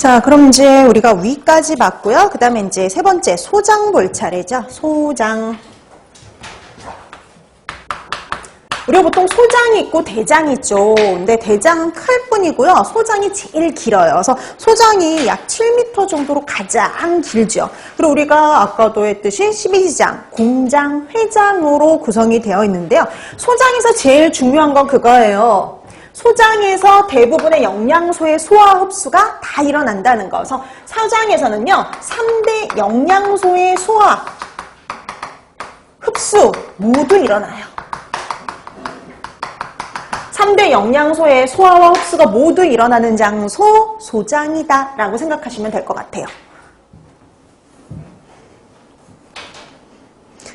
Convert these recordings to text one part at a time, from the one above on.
자, 그럼 이제 우리가 위까지 봤고요. 그 다음에 이제 세 번째 소장 볼 차례죠. 소장. 우리가 보통 소장이 있고 대장이 있죠. 근데 대장은 클 뿐이고요. 소장이 제일 길어요. 그래서 소장이 약 7m 정도로 가장 길죠. 그리고 우리가 아까도 했듯이 12지장, 공장, 회장으로 구성이 되어 있는데요. 소장에서 제일 중요한 건 그거예요. 소장에서 대부분의 영양소의 소화 흡수가 다 일어난다는 거. 그래서 소장에서는요, 3대 영양소의 소화, 흡수 모두 일어나요. 3대 영양소의 소화와 흡수가 모두 일어나는 장소, 소장이다 라고 생각하시면 될 것 같아요.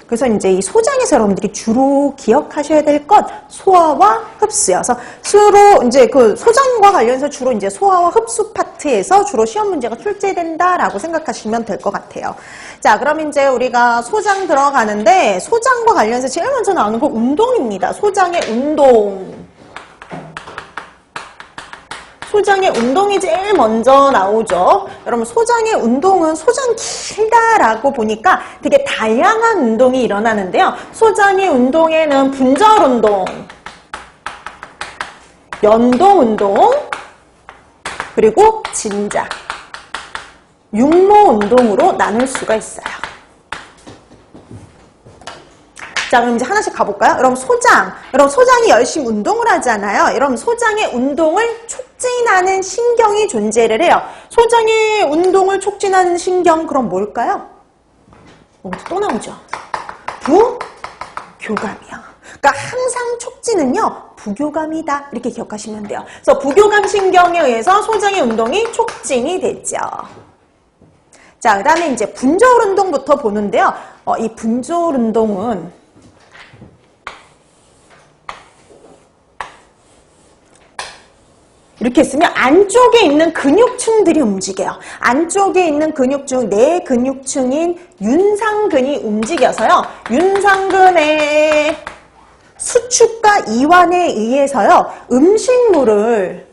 그래서 이제 이 소장에서 여러분들이 주로 기억하셔야 될 것 소화와 흡수여서 주로 이제 그 소장과 관련해서 주로 이제 소화와 흡수 파트에서 주로 시험 문제가 출제된다라고 생각하시면 될 것 같아요. 자, 그럼 이제 우리가 소장 들어가는데 소장과 관련해서 제일 먼저 나오는 건 운동입니다. 소장의 운동. 소장의 운동이 제일 먼저 나오죠. 여러분 소장의 운동은 소장 길다라고 보니까 되게 다양한 운동이 일어나는데요. 소장의 운동에는 분절 운동, 연동 운동, 그리고 진작, 육모 운동으로 나눌 수가 있어요. 자, 그럼 이제 하나씩 가볼까요? 여러분, 소장. 여러분, 소장이 열심히 운동을 하잖아요. 여러분, 소장의 운동을 촉 진하는 신경이 존재를 해요. 소장의 운동을 촉진하는 신경, 그럼 뭘까요? 어, 또 나오죠. 부교감이요. 그러니까 항상 촉진은요, 부교감이다. 이렇게 기억하시면 돼요. 그래서 부교감 신경에 의해서 소장의 운동이 촉진이 됐죠. 자, 그 다음에 이제 분절 운동부터 보는데요. 어, 이 분절 운동은 이렇게 했으면 안쪽에 있는 근육층들이 움직여요. 안쪽에 있는 근육층, 내 근육층인 윤상근이 움직여서요. 윤상근의 수축과 이완에 의해서요. 음식물을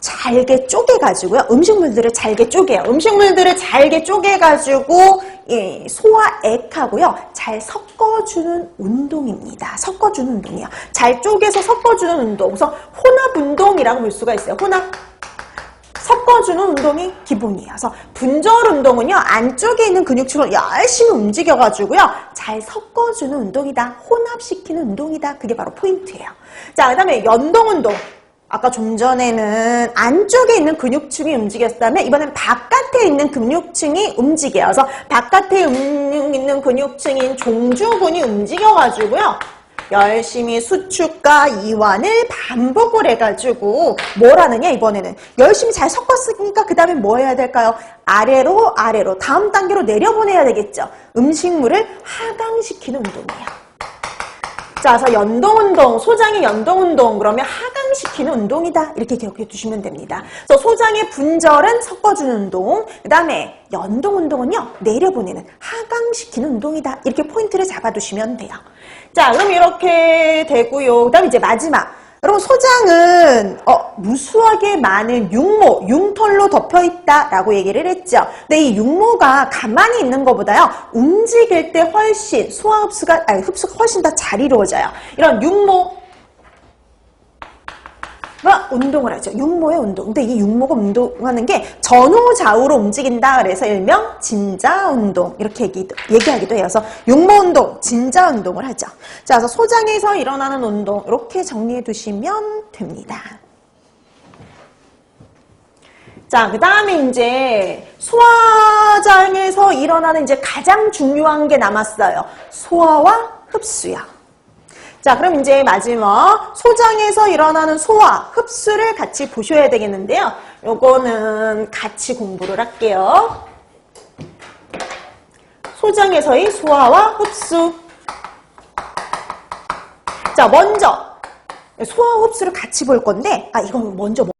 잘게 쪼개가지고요. 음식물들을 잘게 쪼개요. 음식물들을 잘게 쪼개가지고 예, 소화액하고요. 잘 섞어주는 운동입니다. 섞어주는 운동이에요. 잘 쪼개서 섞어주는 운동. 그래서 혼합 운동이라고 볼 수가 있어요. 혼합. 섞어주는 운동이 기본이에요. 그래서 분절 운동은요, 안쪽에 있는 근육층을 열심히 움직여가지고요, 잘 섞어주는 운동이다. 혼합시키는 운동이다. 그게 바로 포인트예요. 자, 그 다음에 연동 운동. 아까 좀 전에는 안쪽에 있는 근육층이 움직였다면 이번엔 바깥에 있는 근육층이 움직여요. 그래서 바깥에 있는 근육층인 종주근이 움직여가지고요. 열심히 수축과 이완을 반복을 해가지고 뭘 하느냐 이번에는 열심히 잘 섞었으니까 그 다음에 뭐 해야 될까요? 아래로 아래로 다음 단계로 내려보내야 되겠죠. 음식물을 하강시키는 운동이에요. 자, 그래서 연동운동, 소장의 연동운동, 그러면 하강 시키는 운동이다. 이렇게 기억해 두시면 됩니다. 그래서 소장의 분절은 섞어주는 운동, 그 다음에 연동 운동은요, 내려보내는, 하강시키는 운동이다. 이렇게 포인트를 잡아두시면 돼요. 자, 그럼 이렇게 되고요. 그 다음에 이제 마지막. 여러분 소장은 어, 무수하게 많은 육모, 융털로 덮여 있다라고 얘기를 했죠. 근데 이 육모가 가만히 있는 것보다요. 움직일 때 훨씬 소화 흡수가 아니 흡수가 훨씬 더 잘 이루어져요. 이런 육모 가 운동을 하죠. 육모의 운동. 근데 이 육모가 운동하는 게 전후 좌우로 움직인다. 그래서 일명 진자 운동 이렇게 얘기, 얘기하기도 해요. 그래서 육모 운동, 진자 운동을 하죠. 자, 그래서 소장에서 일어나는 운동 이렇게 정리해 두시면 됩니다. 자, 그 다음에 이제 소화장에서 일어나는 이제 가장 중요한 게 남았어요. 소화와 흡수요. 자, 그럼 이제 마지막 소장에서 일어나는 소화, 흡수를 같이 보셔야 되겠는데요. 요거는 같이 공부를 할게요. 소장에서의 소화와 흡수. 자, 먼저 소화 흡수를 같이 볼 건데, 아, 이건 먼저